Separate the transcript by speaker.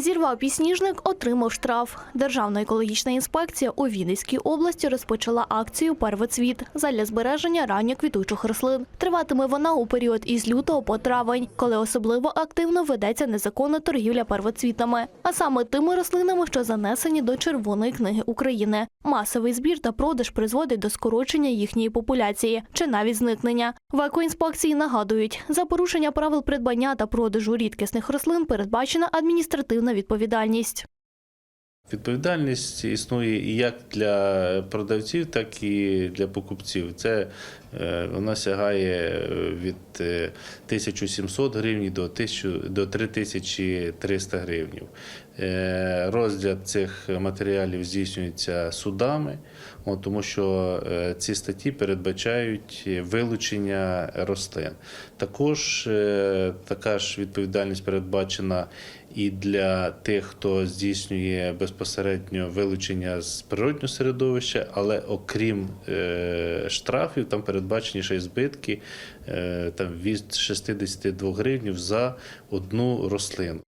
Speaker 1: Зірвав пісніжник, отримав штраф. Державна екологічна інспекція у Вінницькій області розпочала акцію Первоцвіт задля збереження ранньоквітучих рослин. Триватиме вона у період із лютого по травень, коли особливо активно ведеться незаконна торгівля первоцвітами, а саме тими рослинами, що занесені до Червоної книги України. Масовий збір та продаж призводить до скорочення їхньої популяції чи навіть зникнення. В екоінспекції нагадують, за порушення правил придбання та продажу рідкісних рослин передбачена адміністративна відповідальність.
Speaker 2: Відповідальність існує і як для продавців, так і для покупців. Це е, вона сягає е, від е, 1700 гривень до 1000 до 3300 гривень. Е, Розгляд цих матеріалів здійснюється судами, тому що е, ці статті передбачають вилучення рослин. Також е, така ж відповідальність передбачена і для тих, хто здійснює безпосередньо вилучення з природнього середовища, але окрім е, штрафів, там передбачені ще й збитки е, там від 62 гривнів за одну рослину.